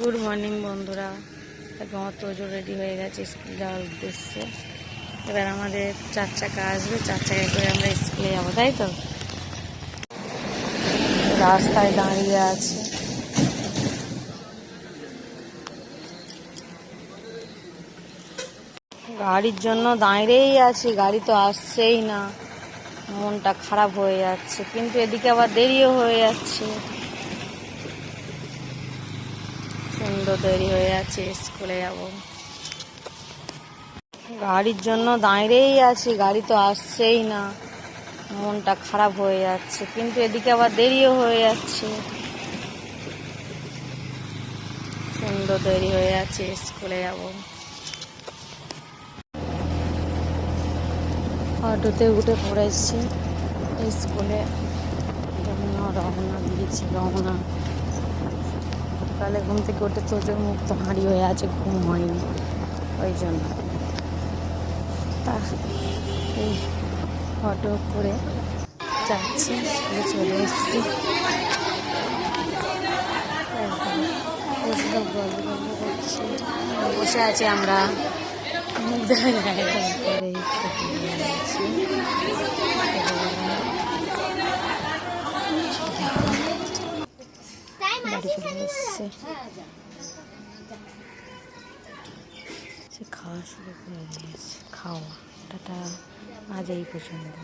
Good morning বন্ধুরা। আমার Tojo ready হয়ে গেছে স্কুল যাওয়ার উদ্দেশ্যে। এবার আমাদের চার চাকা আসবে, চার চাকা করে আমরা স্কুলে যাব, তাই তো? রাস্তায় দাঁড়িয়ে আছে। গাড়ির জন্য দাঁড়িয়েই আছি, গাড়ি তো আসছেই না। মনটা খারাপ হয়ে যাচ্ছে, কিন্তু এদিকে আবার দেরিও হয়ে যাচ্ছে। সুন্দর তৈরি হয়ে যাচ্ছে স্কুলে যাব। গাড়ির জন্য দাঁড়িয়েই আছি, গাড়ি তো আসছেই না। মনটা খারাপ হয়ে যাচ্ছে, কিন্তু এদিকে আবার দেরিও হয়ে যাচ্ছে। সুন্দর তৈরি হয়ে যাচ্ছে স্কুলে যাব। অটোতে উঠে পড়েছি, স্কুলে। রওনা দিয়েছি রওনা সকালে ঘুম থেকে উঠে তোজোর মুখ তো হাঁড়ি হয়ে আছে, ঘুম হয়নি, ওই জন্য। তা, এই অটো করে যাচ্ছি, স্কুলে চলে এসেছি। বসে আছি আমরা। মুখ দেখা যায় ছুটি নিয়ে আছি বাড়ি চলে এসছে খাওয়া শুরু করে দিয়েছে। খাওয়া। টাটা। আজ এই পর্যন্ত।